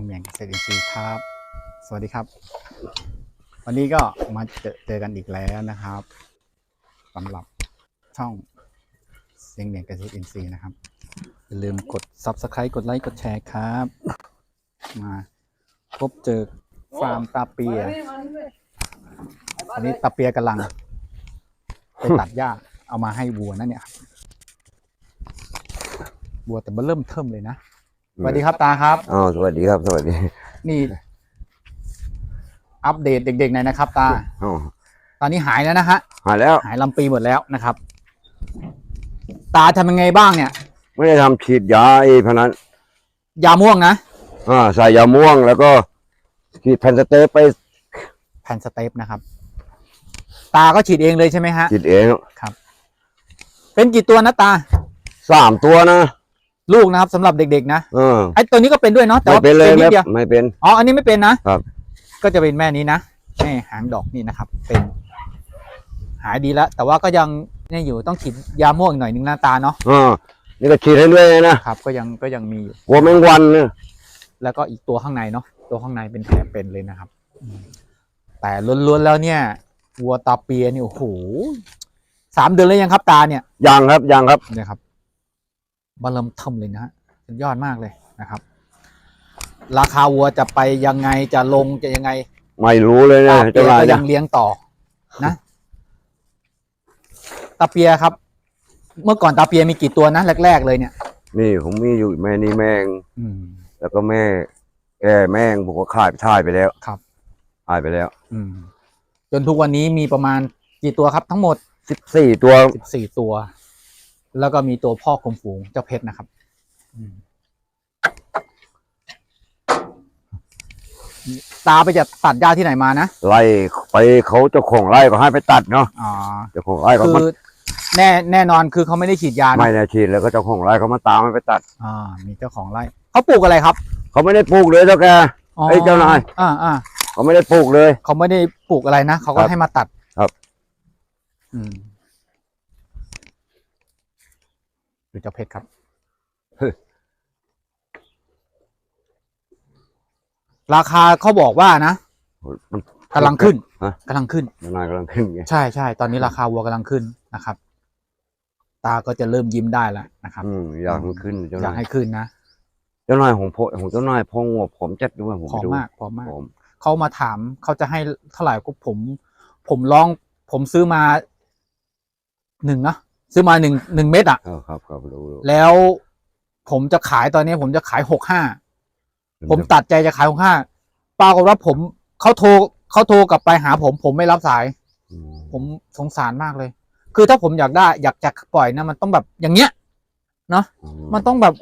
งเมียงเกษตรอินทรีย์ครับ สวัสดีครับ วันนี้ก็มาเจอเจอกันอีกแล้วนะครับสำหรับช่องเสียงเมียงเกษตรอินทรีย์นะครับอย่าลืมกด subscribe กดไลค์กดแชร์ครับ มาพบเจอฟาร์มตาเปียอันนี้ตาเปียกำลังไปตัดหญ้าเอามาให้วัวนั่นเนี่ยวัวแต่มันเริ่มเทิมเลยนะ สวัสดีครับตาครับ อ๋อสวัสดีครับ สวัสดีนี่ อัปเดตเด็กๆหน่อยนะครับ ตา อ๋อตอนนี้หายแล้วนะฮะหายแล้ว หายลำปีหมดแล้วนะครับ ตาทำยังไงบ้างเนี่ย ไม่ได้ทำฉีดยาไอ้พนันยาม่วงนะอ่าใส่ยาม่วงแล้วก็ฉีดแผ่นสเตปไปแผ่นสเตปนะครับ ตาก็ฉีดเองเลยใช่ไหมฮะฉีดเองเป็นกี่ตัวนะตาสามตัวนะ ลูกนะครับสำหรับเด็กๆนะเออไอ้ตัวนี้ก็เป็นด้วยเนาะแต่ไม่ว่าเป็นเลยนิแม่ดเดียวไม่เป็น อ๋ออันนี้ไม่เป็นนะครับ ก็จะเป็นแม่นี้นะแม่หางดอกนี่นะครับ เป็น หายดีแล้ว แต่ว่าก็ยังเนี่ยอยู่ต้องฉีดยาม่วงอีกหน่อยนึงหน้าตาเนาะอ่านี่ก็ฉีดให้เรื่อยนะ ครับ ก็ยังก็ยังมีอยู่ หัวแมงวันเนี่ยแล้วก็อีกตัวข้างในเนาะตัวข้างในเป็นแผลเป็นเลยนะครับอืมแต่ล้วนๆแล้วเนี่ยวัวตาเปียนี่โอ้โหสามเดือนแล้วยังครับตาเนี่ยยังครับยังครับเนี่ยครับ มาเริ่มทำเลยนะฮะสุดยอดมากเลยนะครับ ราคาวัวจะไปยังไงจะลงจะยังไงไม่รู้เลยนะตาเปีเจ้ายนายก็เนี่ยัยงเลี้ยงต่อนะตาเปียครับ เมื่อก่อนตาเปียมีกี่ตัวนะแรก ๆ เลยเนี่ย นี่ผมมีอยู่แม่นี่แมงอืม แล้วก็แม่แก่แม่งผมก็ขายถ่ายไปแล้วครับถ่ายไปแล้วอืม จนทุกวันนี้มีประมาณกี่ตัวครับทั้งหมดสิบสี่ตัวสิบสี่ตัว แล้วก็มีตัวพ่อคมฝูงเจ้าเพชรนะครับอืมตาไปจะตัดหญ้าที่ไหนมานะไล่ไปเขาเจ้าของไร่ก็ให้ไปตัดเนาะอ๋อเจ้าของไร่ก็คืมาอแน่แน่นอนคือเขาไม่ได้ฉีดยานะไม่ได้ฉีดแล้วก็เจ้าของไร่เขามาตามให้ไปตัดอ่ามีเจ้าของไร่เขาปลูกอะไรครับ เขาไม่ได้ปลูกเลยเจ้าแกอ๋อเอ้ยเจ้านายอ่าอ่าเขาไม่ได้ปลูกเลย เขาไม่ได้ปลูกอะไรนะเขาก็ครับให้มาตัดครับ อืม ดูเจ้าเพชรครับราคาเขาบอกว่านะมันกำลังขึ้นฮะกำลังขึ้นเจ้านายกำลังขึ้นไงใช่ใช่ตอนนี้ราคาวัวกำลังขึ้นนะครับ ตาก็จะเริ่มยิ้มได้แล้วนะครับอืมอยากให้ขึ้นเจ้าอยากนายให้ขึ้นนะเจ้านายของพ่อของเจ้านายพ่องัวผมจัดด้วยผมพร้อไปมดูมากพร้อมมาก ผมเขามาถามเขาจะให้เท่าไหร่ก็ผม ผมลอง ผมซื้อมาหนึ่งนะ ซื้อมาหนึ่งหนึ่งเม็ดอะเออครับครับรู้รู้แล้วผมจะขายตอนนี้ผมจะขายหกห้าผมตัดใจจะขายหกห้าปรากฏว่าผมเขาโทรเขาโทรกลับไปหาผมผมไม่รับสายอืมผมสงสารมากเลย คือถ้าผมอยากได้ อยากจะปล่อยนะมันต้องแบบอย่างเงี้ยมันต้องแบบ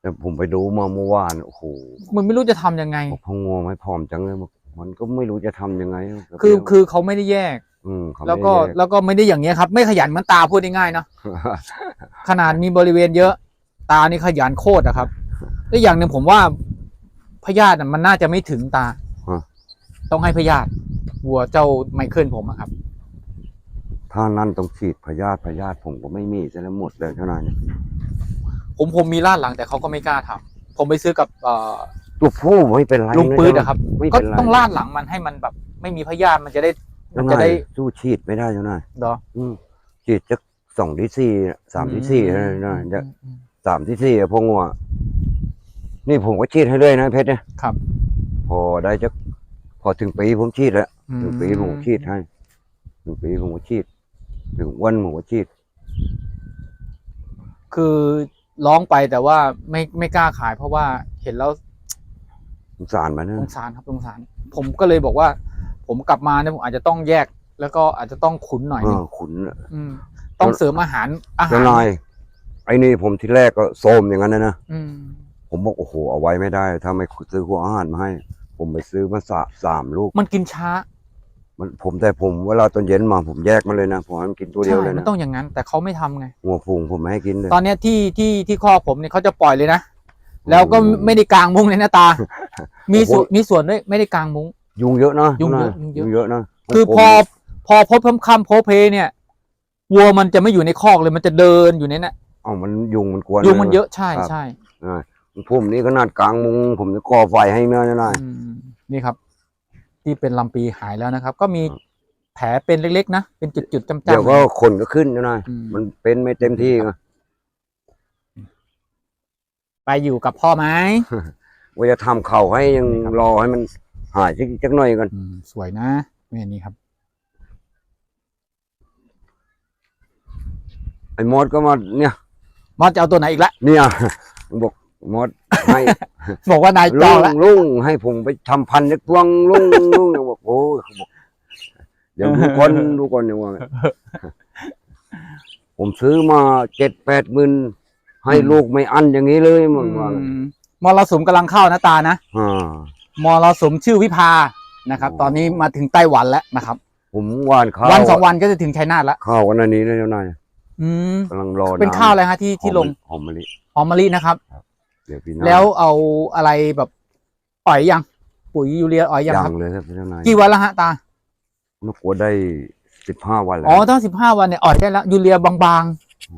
แต่ผมไปดูมาเมื่อวานโอ้โหมันไม่รู้จะทำยังไงบอกพ่องัวไม่พร้อมจังเลยมันก็ไม่รู้จะทำยังไง คือคือเขาไม่ได้แยก อืมเขาแล้วก็ไม่ได้แล้วก็ไม่ได้อย่างเงี้ยครับ ไม่ขยันเหมือนตาพูดง่ายๆเนาะขนาดมีบริเวณเยอะ ตานี่ขยันโคตรอะครับแล้วอย่างหนึ่งผมว่าพยาธิน่ะมันน่าจะไม่ถึงตาฮะต้องให้พยาธิวัวเจ้าไมเคิลผมอะครับ ถ้านั่นต้องฉีดพยาธิพยาธิผมก็ไม่มีจะแล้วหมดเลยเจ้านายเนี่ยผมผมมีลาดหลังแต่เขาก็ไม่กล้าทำผมไปซื้อกับเอ่อตัวผู้ไม่เป็นไรลุงปืดอะครับ ไม่ก็เป็นไรต้องลาดหลังมันให้มันแบบ ไม่มีพยาธิมันจะได้ มัเจ้านจะนาได้ยสู้ฉีดไม่ได้เจ้านายเนาะอืมฉีดจะสองที่สี่สามที่สี่นะนะจะอืมสามที่สี่อะพวกงัวนี่ผมก็ฉีดให้เลยนะเพชรเนี่ยครับพอได้จะพอถึงปีผมฉีดแล้วอืมถึงปีผมก็ฉีดให้ถึงปีผมก็ฉีดถึงวันผมก็ฉีด คือร้องไปแต่ว่าไม่ไม่กล้าขายเพราะว่าเห็นแล้วสงสารมันนะสงสารครับสงสาร ผมก็เลยบอกว่า ผมกลับมาเนี่ยผมอาจจะต้องแยก แล้วก็อาจจะต้องขุนหน่อยเอนึงอขุนอะมต้องเสริมอาหารอาหาเจ้ารนายไอ้นี่ผมที่แรกก็โซมอย่างนั้นนะนะอืมผมบอกโอ้โหเอาไว้ไม่ได้ถ้าไม่ซื้อหัวอาหารมาให้ ผมไปซื้อมาสาสามลูก มันกินช้า มันผมแต่ผมเวลาตอนเย็นมาผมแยกมันเลยนะผมให้มันกินตัวเดียวเลยใช่มันนะต้องอย่างนั้น แต่เขาไม่ทำไงหัวฟูงผมไม่ให้กินเลย ตอนเนี้ยที่ที่ที่ข้อผมเนี่ยเขาจะปล่อยเลยนะแล้วก็ไม่ได้กางมุ้งเลยนะตา มีส่วนมีส่วนด้วยไม่ได้กางมุ้ง ยุงเยอะนะยุงเยอะนะยุงเยอะยุงเยอะนะคือพอผมพอพบคำโพเพเนี่ยวัวมันจะไม่อยู่ในคอกเลยมันจะเดินอยู่ในนั้นเอ้ามันยุงมันกวนยุงมันเยอะใช่ครับใช่อ่าผมนี่ขนาดกลางมุง ผมจะก่อไฟให้เมื่อนะนายอืมนี่ครับ ที่เป็นลำปีหายแล้วนะครับ ก็มีแผลเป็นเล็กๆนะเป็นจุดๆจำๆเดี๋ยวก็ขนก็ขึ้นนะนายอืมมันเป็นไม่เต็มที่ไงไปอยู่กับพ่อไหมว่าจะทำเข่าให้ยังนี่ครับรอให้มัน หายสักจักหน่อยกันอืมสวยนะแม่นี่ครับ ไอ้มดก็มาเนี่ย มอสจะเอาตัวไหนอีกละ เนี่ยบอกมดให้ บอกว่านายจลุองงละลุงให้ผมไปทำพันธุ์เล็กพวงลุงลุงบอกโอ้ยเขาบอกเดี๋ยวดูก่อนดูก่อนเนี่ยว่าไงผมซื้อมาเจ็ดแปดหมื่นให้ลูกไม่อันอย่างนี้เลยมันว่าไงอืมมรสุมกำลังเข้านะตานะ อ่า มรสุมชื่อวิภานะครับโอ้ตอนนี้มาถึงไต้หวันแล้วนะครับ ผมหวานข้าววันสองวันก็จะถึงชัยนาทแล้วข้าววันนี้นะเจ้านายอืมกำลังรอเป็นำข้าวอะไรฮะที่ที่ลงหอมมะลิหอมมะลินะครับเดี๋ยวพี่น้าแล้วเอาอะไรแบบอ่อยยังปุ๋ยยูเรียอ่อยยังยัครังบเลยครับเจ้านายกี่วันแล้วฮะตานกกลัวได้สิบห้าวันแล้วอ๋อตั้งสิบห้าวันเนี่ยอ่อยได้แล้วยูเรียบางม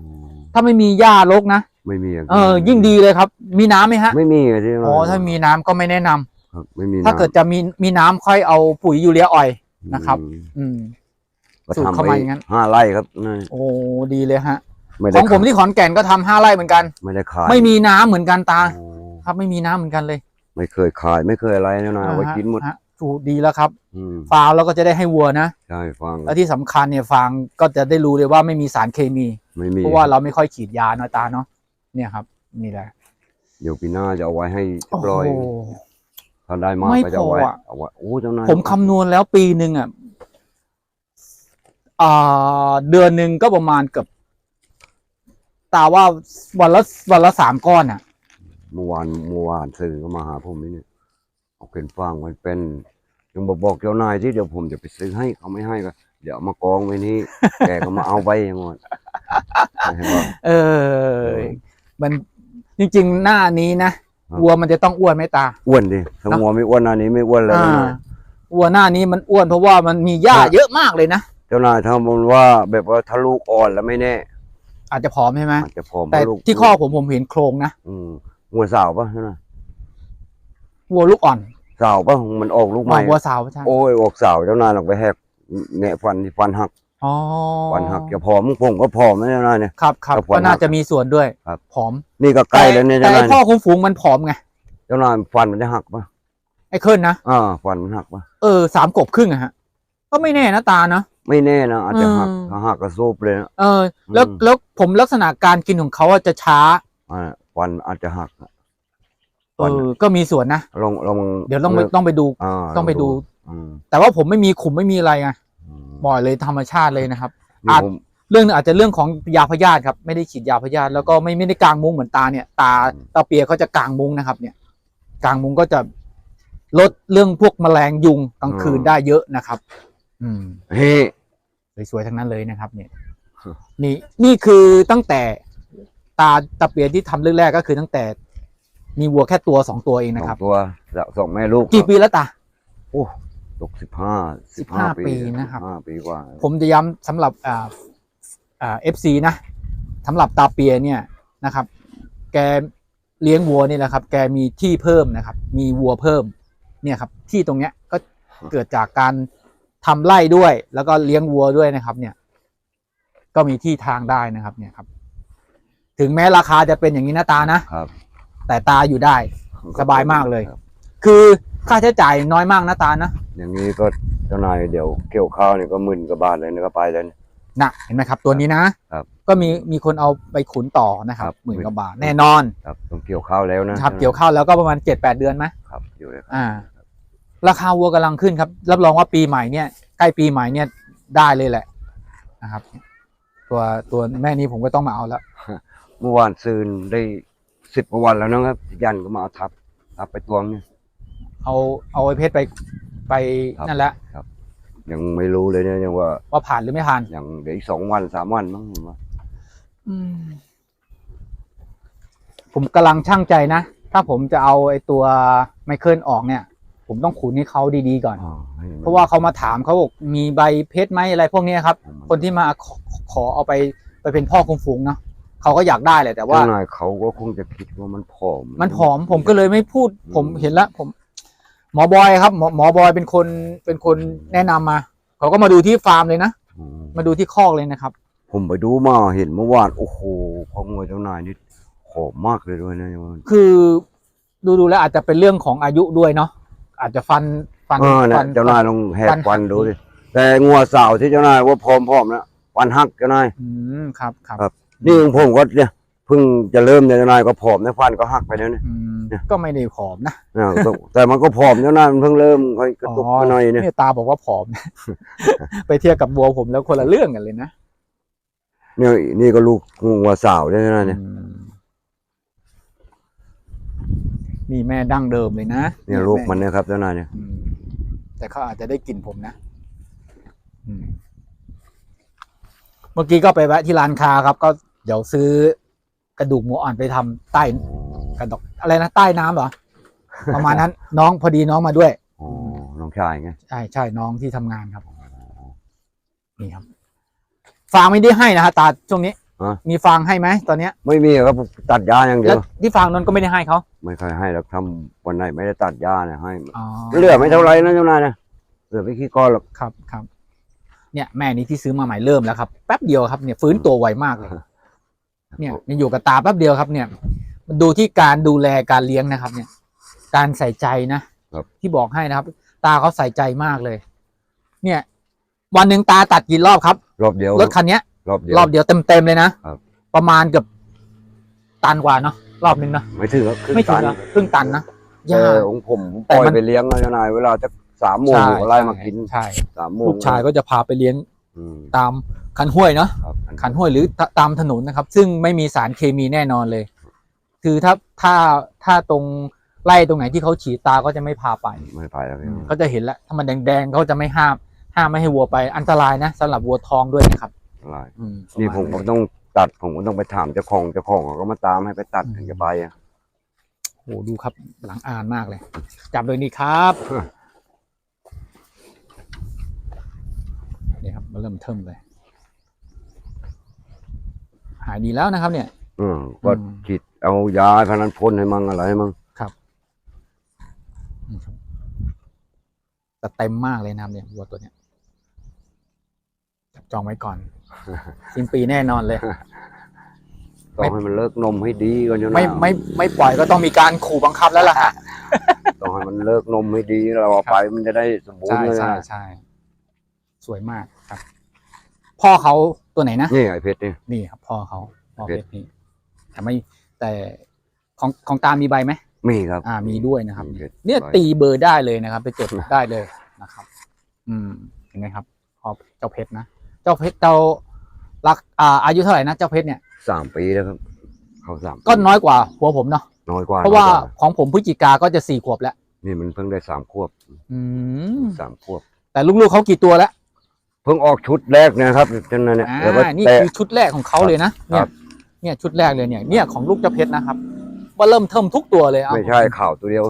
ๆถ้าไม่มีหญ้ารกนะไม่มีะเออ ยิ่งดีเลยครับ มีน้ำไหมฮะ ไม่มีะที่อ๋อถ้ามีน้ำก็ไม่แนะนำ ครับไม่มีถ้าเกิดจะมีมีน้ำค่อยเอาปุ๋ยยูเรียอ่อยนะครับ อืมอืม ก็สูตรทำเข้าไปมาอย่างนั้น ห้าไร่ครับนั่นโอ้ดีเลยฮะ ไม่ขได้องผมขายที่ขอนแก่นก็ทำห้าไร่เหมือนกัน ไม่ได้ขายไม่มีน้ำเหมือนกันตา โอ้ครับไม่มีน้ำเหมือนกันเลยไม่เคยขายไม่เคยอะไรนะนะเอาไว้อ่าฮะกินหมดฮะถูกดีแล้วครับ อืมฟาวแล้วก็จะได้ให้วัวนะ ใช่ฟังแล้วที่สำคัญเนี่ยฟางก็จะได้รู้เลยว่าไม่มีสารเคมี ไม่มีเพราะว่าเราไม่ค่อยฉีดยาเนาะตาเนาะเนี่ยครับ นี่แหละ เดี๋ยวปีหน้าจะเอาไว้ให้เรียโอ้บร้อยโห ถ้าได้มากไม่ก็จะเอาไว้พออะ เอาไว้โอ้เจ้านายผมคำนวณแล้วปีหนึ่งอะอ่าเดือนหนึ่งก็ประมาณเกือบตาว่าวันละวันละสามก้อนอะ เมื่อวานเมื่อวานสื่อก็มาหาผมนี่เนี่ยเอาเป็นฟางไว้เป็นยังบอกบอกเจ้านายที่เดี๋ยวผมจะไปซื้อให้เขาไม่ให้ก็เดี๋ยวเอามากองไว้นี่ แกก็มาเอาไปอย่างงอนเห็นปะ เออ มันจริง ๆ หน้านี้นะครับ วัวมันจะต้องอ้วนไหมตา อ้วนดิถ้างัวไม่อ้วนอันนี้ไม่อ้วนแล้วอ่านะวัวหน้านี้มันอ้วนเพราะว่ามันมีหญ้าครับเยอะมากเลยนะ เจ้านายถ้ามันว่าแบบว่าถ้าลูกอ่อนแล้วไม่แน่อาจจะผอมใช่ไหม อาจจะผอมแต่ลูกที่ข้อผมผมเห็นโครงนะ อืมงัวสาวปะใช่ไหมวัวลูกอ่อนสาวปะมันออกลูกใหม่วัวสาวใช่ โอ้ยออกสาวเจ้านายลองไปแหกแงะฟันที่ฟันหัก อ๋อฟันหักจะผอมผมก็ผอมนะเจ้านายเนี่ย ครับครับก็ผอมก็น่าจะมีส่วนด้วยครับ ผอม นี่ก็ใกล้แล้วเนี่ยแต่เจ้าไอ้นายพ่อคุ้มฝูงมันผอมไงเจ้านายฟันมันจะหักปะไอ้เคิลนะอ่าฟันมันหักปะเออสามกบครึ่งอะฮะ ก็ไม่แน่นะตาเนาะไม่แน่นะอาจจะหักอืมถ้าหักก็ซูบเลยนะเออ แล้วอืมแล้วผมลักษณะการกินของเขาอะจะช้าอ่าฟันอาจจะหักอะเออก็มีส่วนนะลองลองเดี๋ยวต้องไปต้องไปดูอ่าต้องไปดูอืมแต่ว่าผมไม่มีขุมไม่มีอะไรไงอืม บ่อยเลยธรรมชาติเลยนะครับนี่อาจผมเรื่องหนึงอาจจะเรื่องของยาพยาธิครับไม่ได้ฉีดยาพยาธิแล้วก็ไม่ไม่ได้กางมุ้งเหมือนตาเนี่ยตาตาเปียเขาจะกางมุ้งนะครับ เนี่ย กางมุ้งก็จะลดเรื่องพวกแมลงยุงกลางคืนได้เยอะนะครับ อืม เฮ้สวยๆทั้งนั้นเลยนะครับ เนี่ย นี่นี่คือตั้งแต่ตาตาเปียที่ทำเรื่องแรกก็คือตั้งแต่ มีวัวแค่ตัวสองตัวเองสนะอครังบตัวสองแม่ลูกกี่ปีแล้วตาโอ้ ตกสิบห้า15 ปีนะครับ ห้าปีกว่าผมจะย้ำสำหรับอ่าอ่าเอฟซีนะสำหรับตาเปียเนี่ยนะครับ แกเลี้ยงวัวนี่แหละครับ แกมีที่เพิ่มนะครับ มีวัวเพิ่มเนี่ยครับ ที่ตรงเนี้ยก็เกิดจากการทำไร่ด้วย แล้วก็เลี้ยงวัวด้วยนะครับ เนี่ย ก็มีที่ทางได้นะครับ เนี่ยครับ ถึงแม้ราคาจะเป็นอย่างนี้นะตานะครับแต่ตาอยู่ได้ สบายมากเลย ครับ คือ ค่าใช้จ่ายน้อยมากนะตานะอย่างนี้ก็เจ้านายเดี๋ยวเกี่ยวข้าวเนี่ยก็หมื่นกว่าบาทเลยนะก็ไปแล้วเนี่ยนะเห็นไหมครับ ตัวนี้นะครับก็มีมีคนเอาไปขุนต่อนะครัครับบหมื่นกว่าบาทแน่นอนครับต้องเกี่ยวข้าวแล้วนะครับเกี่ยวข้าวแล้วก็ประมาณเจ็ดแปดเดือนไหมครับอยู่เลยครับอ่า ราคาวัวกำลังขึ้นครับ รับรองว่าปีใหม่เนี่ยใกล้ปีใหม่เนี่ยได้เลยแหละนะครับ ตัวตัวแม่นี้ผมก็ต้องมาเอาแล้วเมื่อวานซืนได้สิบกว่าวันแล้วนะครับยันก็มาเอาทับทับไปตวงเนี่ย เอาเอาไอ้เพชรไปไปครับนั่นแหละยังไม่รู้เลยเนี่ยยังว่าว่าผ่านหรือไม่ผ่านยังเดี๋ยวอีกสองวันสามวันมั้งผมว่าอืมผมกำลังช่างใจนะ ถ้าผมจะเอาไอ้ตัวไมเคิลออกเนี่ย ผมต้องขุนให้เขาดีๆก่อน อ๋อให้มันเพราะว่าเขามาถามเขาบอกมีใบเพชรไหมอะไรพวกเนี้ยครับให้มัคนที่มาขอขอเอาไปไปเป็นพ่อคุมฝูงเนาะเขาก็อยากได้แหละแต่ว่า เจ้านายเขาก็คงจะคิดว่ามันผอม มันผอมผมก็เลยไม่พูดอืมผมเห็นแล้วผม หมอบอยครับหมอหมอบอยเป็นคนเป็นคนแนะนำมา เขาก็มาดูที่ฟาร์มเลยนะ อืมมาดูที่คอกเลยนะครับ ผมไปดูมาเห็นเมื่อวานโอ้โหพอมวยเจ้านายนี่ผอมมากเลยด้วยนะโยมคือดูดูแล้วอาจจะเป็นเรื่องของอายุด้วยเนาะอาจจะฟันฟันเออเนี่ยฟันเจ้านายลองแหกฟันฟันดูดิแต่งัวสาวที่เจ้านายว่าพร้อมๆนะฟันหักเจ้านาย อืมครับครับ ครับ นี่ของผมก็เนี่ย เพิ่งจะเริ่มเนี่ยเจ้านายก็ผอมในฟันก็หักไปแล้วเนี่ย อืมเนี่ย ก็ไม่ได้ผอมนะอ่าแต่แต่มันก็ผอมเจ้านายมันเพิ่งเริ่มค่อยกระตุกมาหน่อยเนี่ย ตาบอกว่าผอมไปเทียบกับบัวผมแล้วคนละเรื่องกันเลยนะเนี่ยนี่ก็ลูกงัวสาวด้วยนะเนี่ยอืมนี่แม่ดั้งเดิมเลยนะเนี่ยลูกมันแเนี่ยครับเจ้านายเนี่ยอืมแต่เขาอาจจะได้กลิ่นผมนะอืมเมื่อกี้ก็ไปแวะที่ร้านค้าครับ ก็เดี๋ยวซื้อ กระดูกหมูอ่อนไปทำใต้กระดกอะไรนะใต้น้ำเหรอ ประมาณนั้น น้องพอดีน้องมาด้วย อ๋อน้องชายไงใช่ใช่น้องที่ทำงานครับ นี่ครับ ฟางไม่ได้ให้นะฮะตาช่วงนี้ฮะมีฟางให้ไหมตอนเนี้ยไม่มีครับตัดหญ้าอย่างเดีแล้ยววที่ฟางนั้นก็ไม่ได้ให้เขาไม่เคยให้แล้วทำวันไหนไม่ได้ตัดหญ้าเนี่ยให้อ๋อเหลือไม่เท่าไรนะเจ้านายนะเหลือไม่ขี้ก้อนหรอก ครับครับ เนี่ยแม่นี้ที่ซื้อมาใหม่เริ่มแล้วครับแป๊บเดียวครับเนี่ยฟื้นตัวไวมากเลย เนี่ยยังอยู่กับตาแป๊บเดียวครับเนี่ย มันดูที่การดูแลการเลี้ยงนะครับ เนี่ย การใส่ใจนะครับที่บอกให้นะครับ ตาเขาใส่ใจมากเลย เนี่ย วันหนึ่งตาตัดกี่รอบครับ รอบเดียวรถคันเนี้ย รอบเดียวรอบเดียวเต็มๆเลยนะครับประมาณเกือบตันกว่าเนาะรอบหนึ่งเนาะไม่ถึงครับครึ่งไม่ถึตังนนะครึ่งตันนะแต่ยากของผมแต่ปล่อยมันไปเลี้ยงนะเจ้านายเวลาจะสามโมงใช่ก็ไล่มากินใช่สามโมงลูกชายก็จะพาไปเลี้ยงอืมตาม คันห้วยเนาะครับขันห้วยหรือตตามถนนนะครับ ซึ่งไม่มีสารเคมีแน่นอนเลย คือถ้าถ้าถ้าตรงไล่ตรงไหนที่เขาฉีดตาก็จะไม่พาไปไม่ไปแล้วพี่ก็จะเห็นแล้วถ้ามันแดงๆเขาจะไม่ห้าม ห้ามไม่ให้วัวไปอันตรายนะสำหรับวัวทองด้วยนะครับอะไรอืมนี่ผมก็ต้องตัดผมก็ต้องไปถามเจ้าของเจ้าของเขาก็มาตามให้ไปตัดถึงจะไปอะโอ้โหดูครับหลังอ่านมากเลย จับเลยนี่ครับนี่ครับมาเริ่มเทิมเลย หายดีแล้วนะครับ เนี่ย อืมก็อืมฉีดเอายาพนันพ่นให้มั่งอะไรให้มั่งนี่ครับแต่เต็มมากเลยนะครับเนี่ยวัวตัวเนี้ยจับจองไว้ก่อน สิ้นปีแน่นอนเลย ต้องให้มันเลิกนมให้ดีก่อนเจ้านาไม่ไม่ไม่ปล่อยก็ต้องมีการขู่บังคับแล้วล่ะฮะต้องให้มันเลิกนมให้ดีเราเอาไปมันจะได้สมบูรใช่ณ์เลยใช่นะใช่สวยมากครับ พ่อเขาตัวไหนนะนี่ไอ้เพชรนี่ นี่ครับพ่อเขาพ่อเพเพชชรรนี่แต่ไม่แต่ของของตามีใบไหมมีครับ อ่ามีด้วยนะครับ มีเพชรเนี่ยใบตีเบอร์ได้เลยนะครับ ไปจดได้เลยนะครับ อืมเห็นไหมครับพอเจ้าเพชรนะเจ้าเพชรเจ้ารักอ่าอายุเท่าไหร่นะเจ้าเพชรเนี่ยสามปีแล้วครับ เขาสามปีก็น้อยกว่าหัวผมเนาะน้อยกว่าเพราะว่าน้อยกของผมพฤศจิกาก็จะสี่ขวบแล้ว นี่มันเพิ่งได้สามขวบอืมสามขวบแต่ลูกๆเขากี่ตัวแล้ว เพิ่งออกชุดแรกนะครับจนนั้นเนี่ยอ่าแล้วก็นี่แตะ คือชุดแรกของเขาเลยนะคเนี่รัยบ เนี่ยชุดแรกเลยเนี่ยเนี่ยของลูกเจ้าเพชรนะครับ ว่าเริ่มเทิมทุกตัวเลยเอาไม่ใช่ข่าวตัวเดียว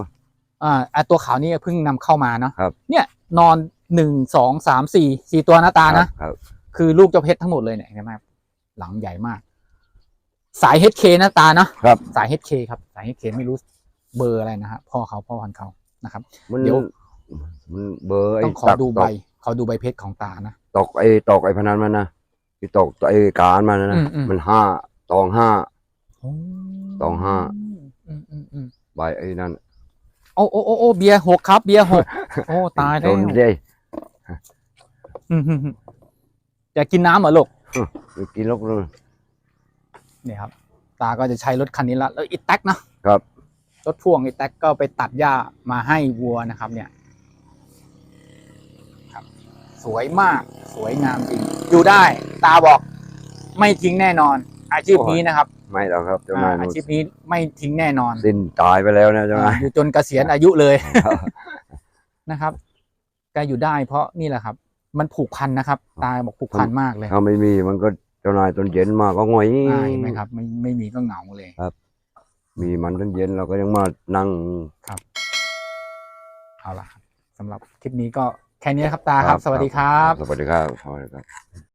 อ่าอ่าตัวขาวนี่เพิ่งนำเข้ามาเนาะครับ เนี่ยนอนหนึ่งสองสามสี่สี่ตัวหน้าตานะ ครับ คือลูกเจ้าเพชรทั้งหมดเลยเนี่ยเห็นไหมครับหลังใหญ่มาก สาย HK หน้าตาเนาะครับ สาย HK ครับ สาย HK ไม่รู้เบอร์อะไรนะฮะพ่อเขาพ่อพันธุ์เขานะครับ มันเดี๋ยว มันเบอร์ไอ้ต้องขอตักดูตใบกขอดูใบเพชรของตานะ ตอกไอ้ตอกไอ้พนันมันนะที่ตอกไอ้การมันนะอืมอืม มันห้าตองห้าโอ้สองห้า อืมอืมอืมใบไอ้นั่นโอ้โอ้โอ้โอ้เบียร์หกครับ เบียร์หกโอ้ตายแล้โดวนเด้อืมอืมอืมอยากกินน้ำเหรอลูกไปกินลกเลย เนี่ยครับ ตาก็จะใช้รถคันนี้ละแล้วอีแท็กนะครับ รถพ่วงอีแท็กก็ไปตัดหญ้ามาให้วัวนะครับ เนี่ยครับ สวยมาก สวยงามจริง อยู่ได้ ตาบอก ไม่ทิ้งแน่นอน อาชีพนี้นะครับไม่แล้วครับเจ้าายอ่านอานู่นชีพนี้ไม่ทิ้งแน่นอนสิ้นตายไปแล้วนะเจ้าอ่านายอยู่จนเกษียณอายุเลยนะครับแกอยู่ได้เพราะนี่แหละครับ มันผูกพันนะครับ ตาบอกผูกพันมากเลย ถ้าไม่มีมันก็เจ้านายตอนเย็นมาก็หงอยใช่ไหมครับไม่ไม่มีก็เหงาเลย มีมันตอนเย็นเราก็ยังมานั่ง เอาล่ะครับสำหรับคลิปนี้ก็ แค่นี้ครับตาครับ สวัสดีครับ สวัสดีครับสวัสดีครับ